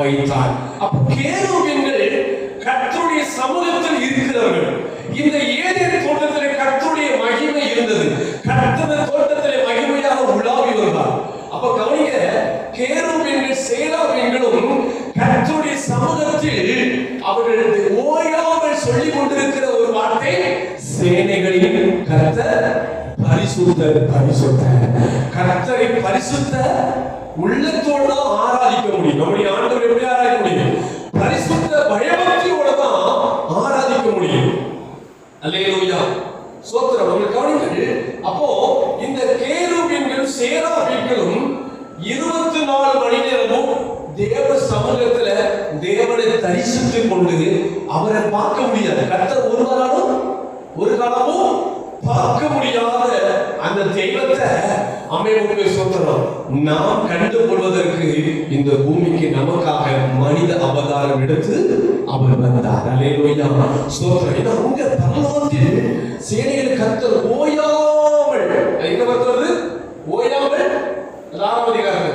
வைத்தார். அப்ப கேருவீன்கள் கர்த்தருடைய சமூகத்தில் இருக்கிறவர்கள் இந்த ஏதேன் தோட்டத்திலே கர்த்தருடைய மகிமை இருந்தது. கர்த்தர் தோட்டத்திலே மகிமையாக உலாவி வந்தார் அப்ப கவனிக்க கேருவீன்கள் சேலாவீன்களும் கர்த்தருடைய சமூகத்தில் அவர்கள் ஓயாமல் சொல்லிக் கொண்டிருக்கிற ஒரு வார்த்தை சேனைகளின் கர்த்தர் பரிசுத்த பரிசுத்த. கர்த்தரை பரிசுத்த உள்ளத்தோடு ஆராதிக்க முடியும். நம்முடைய ஆண்டவர் எப்படி ஆராதிக்க முடியும் பரிசுத்த பயபக்தியோட தான் ஆராதிக்க முடியும் அல்லேலூயா சோத்திரம் உங்கள் கவனிங்கள் அப்போ இந்த கேருபீன்கள் சேராபீன்களும் இருபத்தி நாலு மணி நேரமும் தேவ சமூகத்துல தேவனை தரிசித்துக் கொண்டு அவரை பார்க்க முடியாது. கர்த்தர் ஒரு காலம் ஒரு காலமும் பார்க்க முடியாத அந்த அமைவுடைய சோத்திரம். நாம் கண்டு கொள்வதற்கு இந்த பூமிக்கு நமக்காக மனித அவதாரம் எடுத்து அவர் வந்தார். அலையிலோயா சோத்திரம் ஏன்னா உங்க பரலோகத்தில் சேனையில் கத்தர் ஓயாமல் என்ன பண்றது ஓயாமல் ராமதிகாரம்